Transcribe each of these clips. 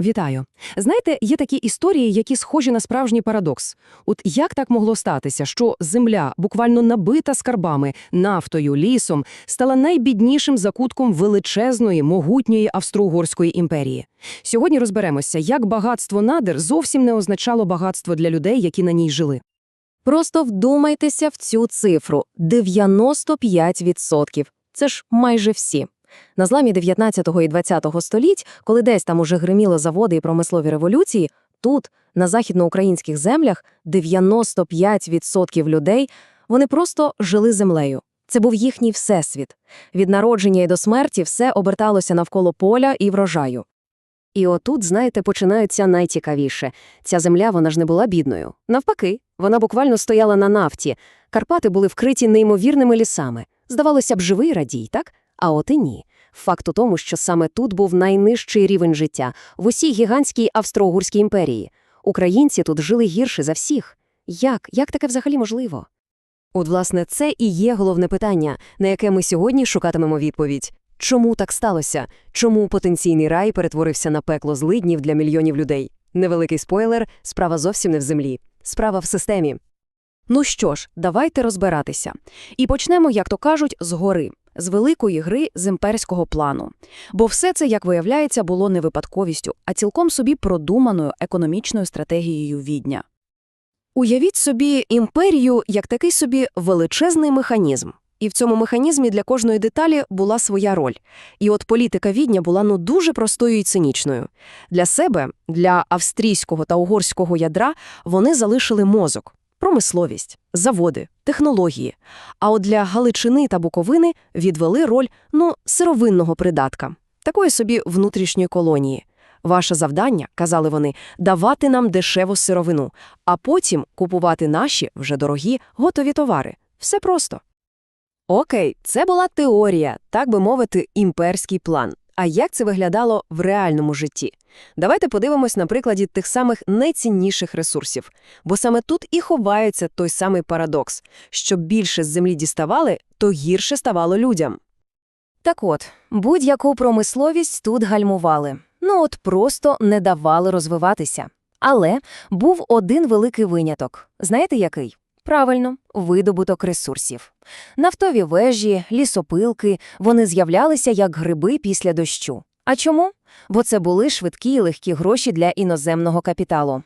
Вітаю. Знаєте, є такі історії, які схожі на справжній парадокс. От як так могло статися, що земля, буквально набита скарбами, нафтою, лісом, стала найбіднішим закутком величезної, могутньої Австро-Угорської імперії? Сьогодні розберемося, як багатство надр зовсім не означало багатство для людей, які на ній жили. Просто вдумайтеся в цю цифру – 95%. Це ж майже всі. На зламі 19 і 20 століть, коли десь там уже гриміло заводи і промислові революції, тут, на західноукраїнських землях, 95% людей, вони просто жили землею. Це був їхній всесвіт. Від народження і до смерті все оберталося навколо поля і врожаю. І отут, знаєте, починається найцікавіше. Ця земля, вона ж не була бідною. Навпаки, вона буквально стояла на нафті. Карпати були вкриті неймовірними лісами. Здавалося б, живий радій, так? А от і ні. Факт у тому, що саме тут був найнижчий рівень життя в усій гігантській Австро-Угорській імперії. Українці тут жили гірше за всіх. Як? Як таке взагалі можливо? От, власне, це і є головне питання, на яке ми сьогодні шукатимемо відповідь. Чому так сталося? Чому потенційний рай перетворився на пекло злиднів для мільйонів людей? Невеликий спойлер – справа зовсім не в землі. Справа в системі. Ну що ж, давайте розбиратися. І почнемо, як то кажуть, згори. З великої гри з імперського плану. Бо все це, як виявляється, було не випадковістю, а цілком собі продуманою економічною стратегією відня. Уявіть собі імперію як такий собі величезний механізм. І в цьому механізмі для кожної деталі була своя роль. І от політика відня була ну дуже простою і цинічною. Для себе, для австрійського та угорського ядра, вони залишили мозок, промисловість, заводи, технології. А от для Галичини та Буковини відвели роль, ну, сировинного придатка, такої собі внутрішньої колонії. Ваше завдання, казали вони, давати нам дешеву сировину, а потім купувати наші, вже дорогі, готові товари. Все просто. Окей, це була теорія, так би мовити, імперський план. А як це виглядало в реальному житті? Давайте подивимось на прикладі тих самих найцінніших ресурсів. Бо саме тут і ховається той самий парадокс. Що більше з землі діставали, то гірше ставало людям. Так от, будь-яку промисловість тут гальмували. Ну от просто не давали розвиватися. Але був один великий виняток. Знаєте який? Правильно, видобуток ресурсів. Нафтові вежі, лісопилки, вони з'являлися як гриби після дощу. А чому? Бо це були швидкі і легкі гроші для іноземного капіталу.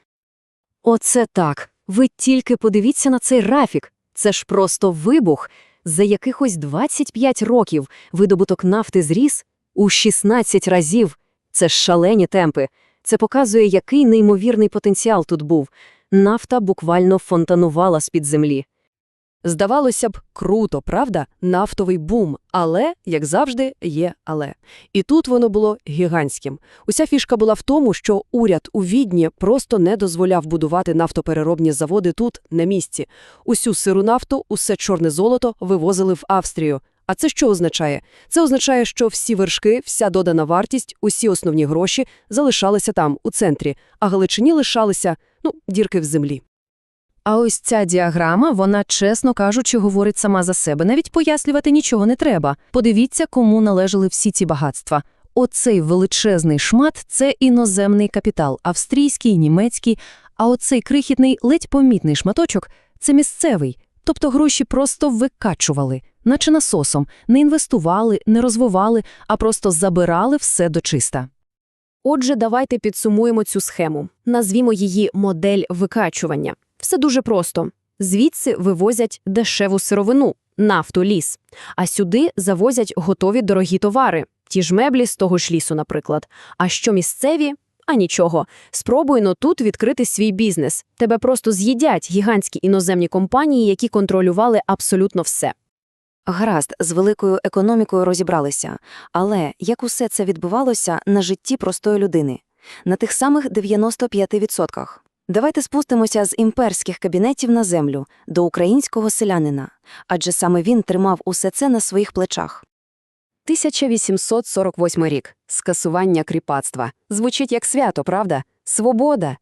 Оце так. Ви тільки подивіться на цей графік. Це ж просто вибух. За якихось 25 років видобуток нафти зріс у 16 разів. Це ж шалені темпи. Це показує, який неймовірний потенціал тут був. Нафта буквально фонтанувала з-під землі. Здавалося б, круто, правда? Нафтовий бум. Але, як завжди, є але. І тут воно було гігантським. Уся фішка була в тому, що уряд у Відні просто не дозволяв будувати нафтопереробні заводи тут, на місці. Усю сиру нафту, усе чорне золото вивозили в Австрію. А це що означає? Це означає, що всі вершки, вся додана вартість, усі основні гроші залишалися там, у центрі, а Галичині лишалися, ну, дірки в землі. А ось ця діаграма, вона, чесно кажучи, говорить сама за себе. Навіть пояснювати нічого не треба. Подивіться, кому належали всі ці багатства. Оцей величезний шмат – це іноземний капітал, австрійський, німецький, а оцей крихітний, ледь помітний шматочок – це місцевий. Тобто гроші просто викачували, наче насосом, не інвестували, не розвивали, а просто забирали все дочиста. Отже, давайте підсумуємо цю схему. Назвімо її модель викачування. Все дуже просто. Звідси вивозять дешеву сировину, нафту, ліс. А сюди завозять готові дорогі товари, ті ж меблі з того ж лісу, наприклад. А що місцеві? А нічого. Спробуй но тут відкрити свій бізнес. Тебе просто з'їдять гігантські іноземні компанії, які контролювали абсолютно все. Гаразд, з великою економікою розібралися. Але як усе це відбувалося на житті простої людини? На тих самих 95%. Давайте спустимося з імперських кабінетів на землю, до українського селянина, адже саме він тримав усе це на своїх плечах. 1848 рік. Скасування кріпацтва. Звучить як свято, правда? Свобода.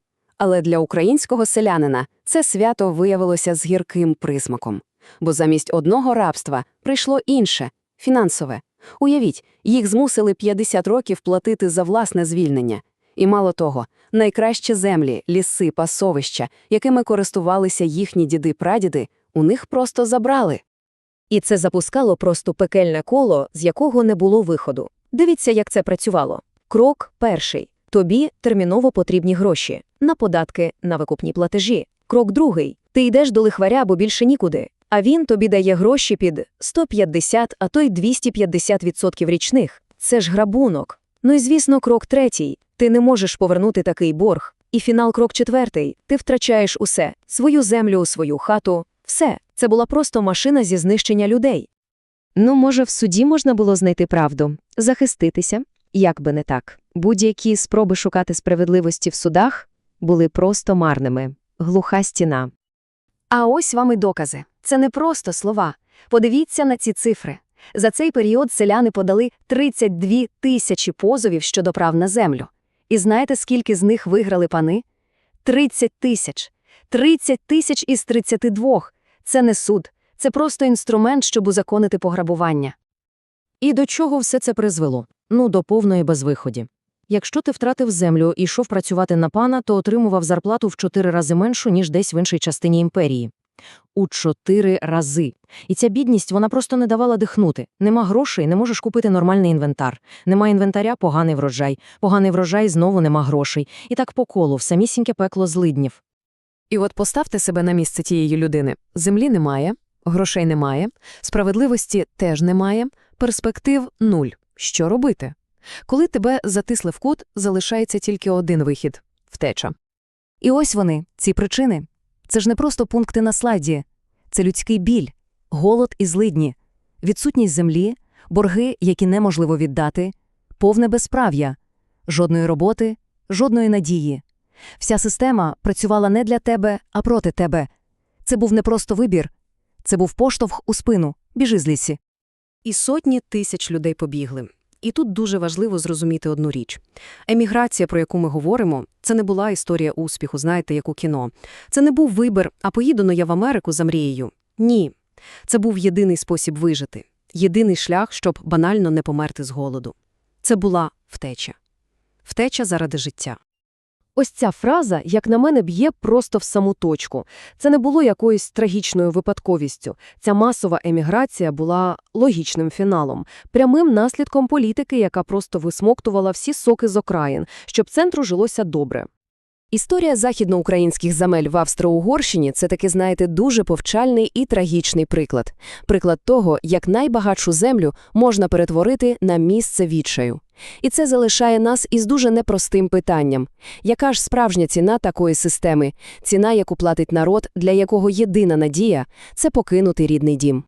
Але для українського селянина це свято виявилося з гірким присмаком. Бо замість одного рабства прийшло інше фінансове. Уявіть, їх змусили 50 років платити за власне звільнення. І мало того, найкращі землі, ліси, пасовища, якими користувалися їхні діди-прадіди, у них просто забрали. І це запускало просто пекельне коло, з якого не було виходу. Дивіться, як це працювало. Крок перший. Тобі терміново потрібні гроші. На податки, на викупні платежі. Крок другий. Ти йдеш до лихваря, бо більше нікуди. А він тобі дає гроші під 150, а то й 250% річних. Це ж грабунок. Ну і звісно, крок третій. Ти не можеш повернути такий борг. І фінал крок четвертий. Ти втрачаєш усе. Свою землю, свою хату. Все. Це була просто машина зі знищення людей. Ну, може, в суді можна було знайти правду, захиститися? Як би не так. Будь-які спроби шукати справедливості в судах були просто марними. Глуха стіна. А ось вам і докази. Це не просто слова. Подивіться на ці цифри. За цей період селяни подали 32 тисячі позовів щодо прав на землю. І знаєте, скільки з них виграли пани? 30 тисяч. 30 тисяч із 32. Це не суд. Це просто інструмент, щоб узаконити пограбування. І до чого все це призвело? Ну, до повної безвиході. Якщо ти втратив землю і йшов працювати на пана, то отримував зарплату в чотири рази меншу, ніж десь в іншій частині імперії. У чотири рази. І ця бідність, вона просто не давала дихнути. Нема грошей, не можеш купити нормальний інвентар. Нема інвентаря – поганий врожай. Поганий врожай – знову нема грошей. І так по колу, в самісіньке пекло злиднів. І от поставте себе на місце тієї людини. Землі немає, грошей немає, справедливості теж немає, перспектив – нуль. Що робити? Коли тебе затисли в кут, залишається тільки один вихід – втеча. І ось вони, ці причини. Це ж не просто пункти на слайді. Це людський біль, голод і злидні, відсутність землі, борги, які неможливо віддати, повне безправ'я, жодної роботи, жодної надії. Вся система працювала не для тебе, а проти тебе. Це був не просто вибір, це був поштовх у спину, біжи з лісі. І сотні тисяч людей побігли. І тут дуже важливо зрозуміти одну річ. Еміграція, про яку ми говоримо, це не була історія успіху, знаєте, як у кіно. Це не був вибір, а поїду я в Америку за мрією. Ні. Це був єдиний спосіб вижити, єдиний шлях, щоб банально не померти з голоду. Це була втеча. Втеча заради життя. Ось ця фраза, як на мене, б'є просто в саму точку. Це не було якоюсь трагічною випадковістю. Ця масова еміграція була логічним фіналом, прямим наслідком політики, яка просто висмоктувала всі соки з окраїн, щоб центру жилося добре. Історія західноукраїнських земель в Австро-Угорщині – це таки, знаєте, дуже повчальний і трагічний приклад. Приклад того, як найбагатшу землю можна перетворити на місце відчаю. І це залишає нас із дуже непростим питанням. Яка ж справжня ціна такої системи? Ціна, яку платить народ, для якого єдина надія – це покинути рідний дім.